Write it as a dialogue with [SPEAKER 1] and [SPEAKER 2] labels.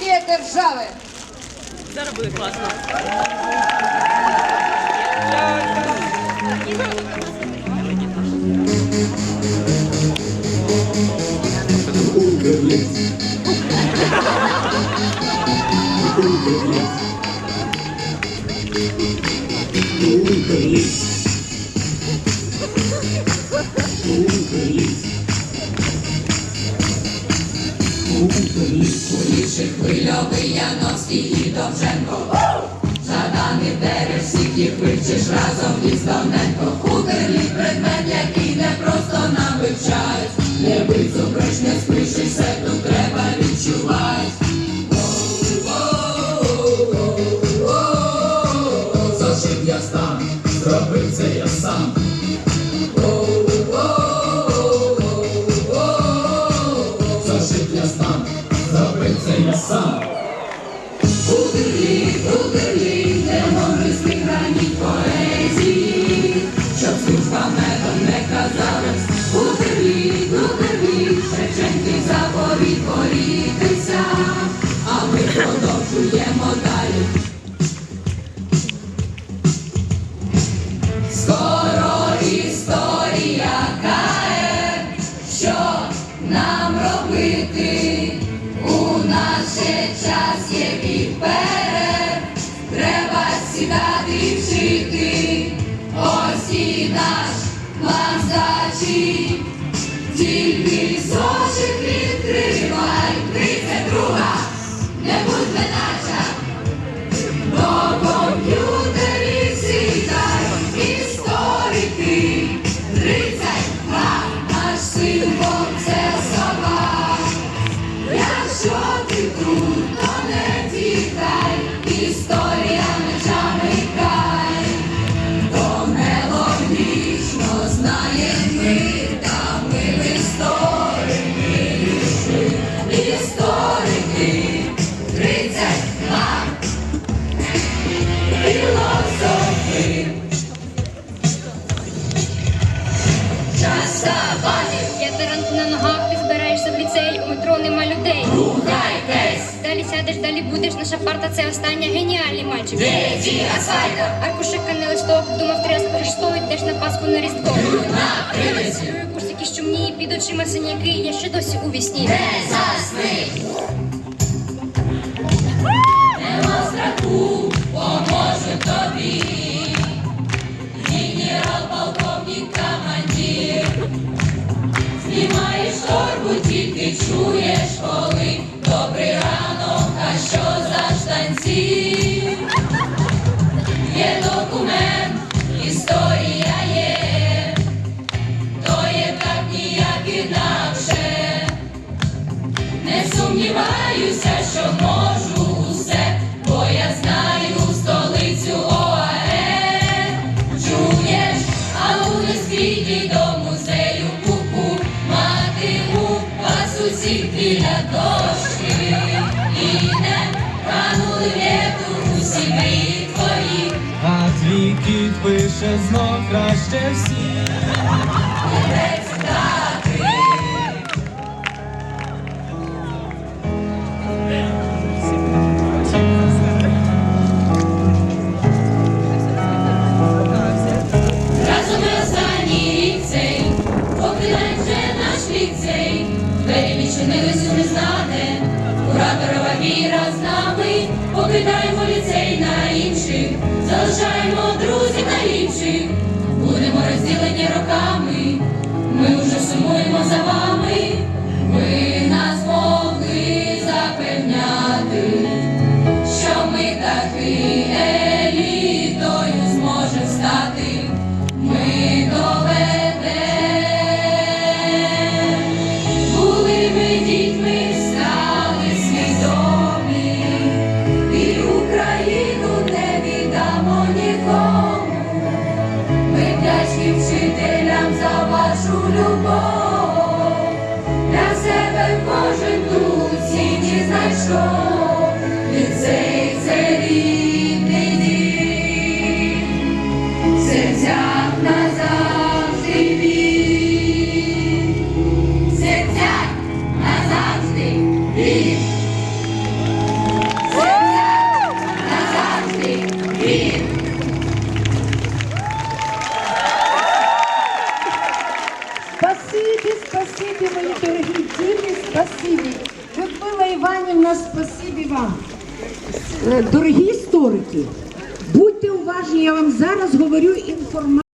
[SPEAKER 1] трагедія держави.
[SPEAKER 2] Зараз буде класно.
[SPEAKER 3] Хвильовий Яновський і Довженко. Жаданий берег всіх їх вивчиш разом із Доненко. Хутерлі предмет, який не просто нам вивчають. Не бий зубриш, не спиш, і все тут треба відчувати. Зажив я стан, я сам. Хутерлі, хутерлі, де мористи граніт поезії, щоб служба медом не казалась. Хутерлі, хутерлі, Шевченків заповідь борітися, тільки зошит
[SPEAKER 4] Далі сядеш, далі будеш, наша парта це остання геніальний мальчик.
[SPEAKER 3] деякі асфальта,
[SPEAKER 4] Аркушика не листок, думав, три скажеш, що йдеш на Пасху на Різдво.
[SPEAKER 3] на прилиці.
[SPEAKER 4] Другий курс якісь чумні, під очима синяки, я ще досі у вісні.
[SPEAKER 3] не засни. Нема страху, поможе тобі.
[SPEAKER 5] Пише знов краще
[SPEAKER 3] дати. Разом останній цей, покидай вже наш ліцей, двері відчинились з покидаємо ліцей на інших, залишаємо друзів найліпших, будемо розділені роками, ми вже сумуємо за вами, нашого, ліцей це рідний дім, серцях назавжди він, серцях назавжди він,
[SPEAKER 1] серцях назавжди він. Спасибі. Іванівна, спасибі вам. Е, Дорогі історики, будьте уважні, я вам зараз говорю інформацію.